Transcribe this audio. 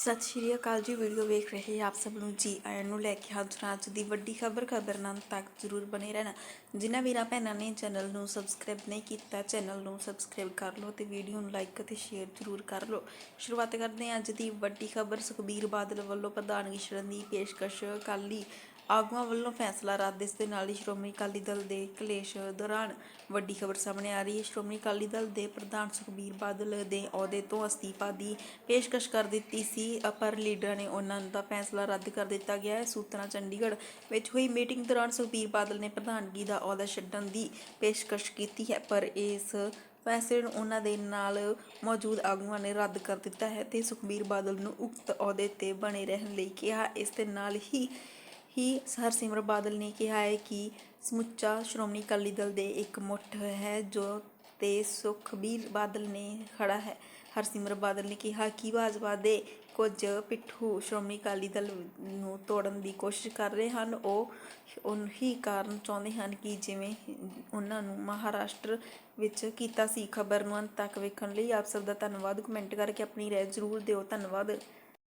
ਸਤਿ ਸ਼੍ਰੀ ਅਕਾਲ ਜੀ, ਵੀਡੀਓ ਵੇਖ ਰਹੇ ਆਪ ਸਭ ਨੂੰ ਜੀ ਆਇਆਂ ਨੂੰ ਲੈ ਕੇ ਹਾਜ਼ਰ ਹਾਂ। ਅੱਜ ਦੀ ਵੱਡੀ ਖਬਰ ਖਬਰ ਨਾਲ ਤੱਕ ਜ਼ਰੂਰ ਬਣੇ ਰਹਿਣਾ। ਜਿਨ੍ਹਾਂ ਵੀਰਾਂ, ਭੈਣਾਂ ਨੇ ਚੈਨਲ ਨੂੰ ਸਬਸਕ੍ਰਾਈਬ ਨਹੀਂ ਕੀਤਾ, ਚੈਨਲ ਨੂੰ ਸਬਸਕ੍ਰਾਈਬ ਕਰ ਲਓ ਤੇ ਵੀਡੀਓ ਨੂੰ ਲਾਈਕ ਅਤੇ ਸ਼ੇਅਰ ਜ਼ਰੂਰ ਕਰ ਲਓ। ਸ਼ੁਰੂਆਤ ਕਰਦੇ ਹਾਂ ਅੱਜ ਦੀ ਵੱਡੀ ਖਬਰ। ਸੁਖਬੀਰ ਬਾਦਲ ਵੱਲੋਂ ਪ੍ਰਧਾਨਗੀ ਛੱਡਣ ਦੀ ਪੇਸ਼ਕਸ਼ ਅਕਾਲੀ ਆਗੂਆਂ ਵੱਲੋਂ ਫੈਸਲਾ ਰੱਦ, ਇਸ ਦੇ ਨਾਲ ਹੀ ਸ਼੍ਰੋਮਣੀ ਅਕਾਲੀ ਦਲ ਦੇ ਕਲੇਸ਼ ਦੌਰਾਨ ਵੱਡੀ ਖਬਰ ਸਾਹਮਣੇ ਆ ਰਹੀ ਹੈ। ਸ਼੍ਰੋਮਣੀ ਅਕਾਲੀ ਦਲ ਦੇ ਪ੍ਰਧਾਨ ਸੁਖਬੀਰ ਬਾਦਲ ਦੇ ਅਹੁਦੇ ਤੋਂ ਅਸਤੀਫਾ ਦੀ ਪੇਸ਼ਕਸ਼ ਕਰ ਦਿੱਤੀ ਸੀ, ਪਰ ਲੀਡਰਾਂ ਨੇ ਉਹਨਾਂ ਦਾ ਫੈਸਲਾ ਰੱਦ ਕਰ ਦਿੱਤਾ ਗਿਆ ਹੈ। ਸੂਤਰਾਂ ਚੰਡੀਗੜ੍ਹ ਵਿੱਚ ਹੋਈ ਮੀਟਿੰਗ ਦੌਰਾਨ ਸੁਖਬੀਰ ਬਾਦਲ ਨੇ ਪ੍ਰਧਾਨਗੀ ਦਾ ਅਹੁਦਾ ਛੱਡਣ ਦੀ ਪੇਸ਼ਕਸ਼ ਕੀਤੀ ਹੈ, ਪਰ ਇਸ ਫੈਸਲੇ ਨੂੰ ਉਹਨਾਂ ਦੇ ਨਾਲ ਮੌਜੂਦ ਆਗੂਆਂ ਨੇ ਰੱਦ ਕਰ ਦਿੱਤਾ ਹੈ ਤੇ ਸੁਖਬੀਰ ਬਾਦਲ ਨੂੰ ਉਕਤ ਅਹੁਦੇ ਤੇ ਬਣੇ ਰਹਿਣ ਲਈ ਕਿਹਾ। ਇਸ ਦੇ ਨਾਲ ਹੀ ਹੀ ਹਰਸਿਮਰਤ ਬਾਦਲ ਨੇ ਕਿਹਾ ਹੈ ਕਿ ਸਮੁੱਚਾ ਸ਼੍ਰੋਮਣੀ ਅਕਾਲੀ ਦਲ ਦੇ ਇੱਕ ਮੁੱਠ ਹੈ ਜੋ ਤੇ ਸੁਖਬੀਰ ਬਾਦਲ ਨੇ ਖੜਾ ਹੈ। ਹਰਸਿਮਰਤ ਬਾਦਲ ਨੇ ਕਿਹਾ ਕਿ ਭਾਜਪਾ ਦੇ ਕੁਝ ਪਿੱਠੂ ਸ਼੍ਰੋਮਣੀ ਅਕਾਲੀ ਦਲ ਨੂੰ ਤੋੜਨ ਦੀ ਕੋਸ਼ਿਸ਼ ਕਰ ਰਹੇ ਹਨ। ਉਹ ਉਹੀ ਕਾਰਨ ਚਾਹੁੰਦੇ ਹਨ ਕਿ ਜਿਵੇਂ ਉਹਨਾਂ ਨੂੰ ਮਹਾਰਾਸ਼ਟਰ ਵਿੱਚ ਕੀਤਾ ਸੀ ਖਬਰ। ਨੂੰ ਅੰਤ ਤੱਕ ਵੇਖਣ ਲਈ ਆਪ ਸਭ ਦਾ ਧੰਨਵਾਦ। ਕਮੈਂਟ ਕਰਕੇ ਆਪਣੀ ਰਾਏ ਜ਼ਰੂਰ ਦਿਓ। ਧੰਨਵਾਦ।